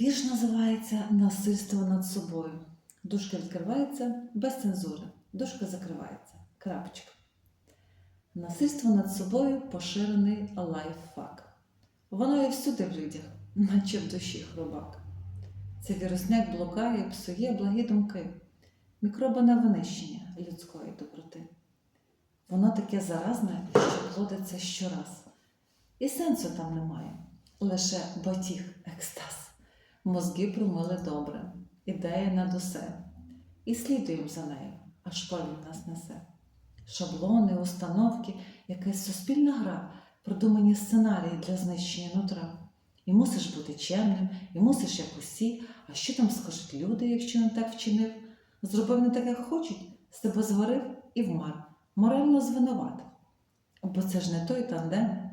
Вірш називається Насильство над собою. Дужка відкривається без цензури. Дужка закривається. Крапочка. Насильство над собою поширений лайфхак. Воно є всюди в людях, наче в душі хробак. Це вірусняк блукає, псує благі думки, мікробане винищення людської доброти. Воно таке заразне, що плодиться щораз. І сенсу там немає, лише батіг екстаз. Мозги промили добре, ідея над усе. І слідуємо за нею, аж полі нас несе. Шаблони, установки, якась суспільна гра, продумані сценарії для знищення нутра. І мусиш бути чемним, і мусиш як усі, а що там скажуть люди, якщо не так вчинив? Зробив не так, як хочуть, себе зварив і вмер, морально звинуватив. Бо це ж не той тандем.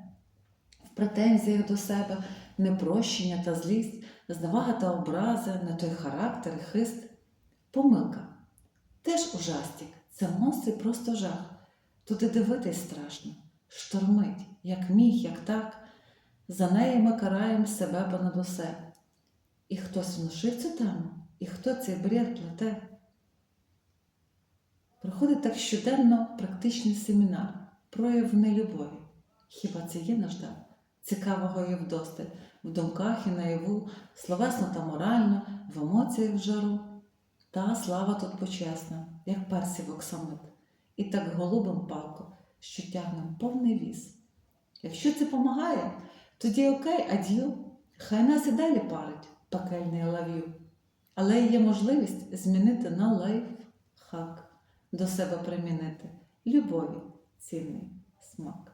Претензіях до себе непрощення та злість, зневага та образи, не той характер хист. Помилка. Теж ужастик. Це монстр просто жах. Туди дивитись страшно, штормить, як міг, як так. За неї ми караємо себе понад усе. І хтось внушив цю тему, і хто цей бред плете. Проходить так щоденно практичний семінар, прояв нелюбові. Хіба це є наш дар? Цікавого є вдосталь, в думках і наяву, словесно та морально, в емоціях в жару. Та слава тут почесна, як персів оксамит, і так голубим палко, що тягнем повний віз. Якщо це помагає, тоді окей, ад'ю, хай нас і далі парить пекельний лав'ю. Але є можливість змінити на лайфхак, до себе примінити любові цінний смак.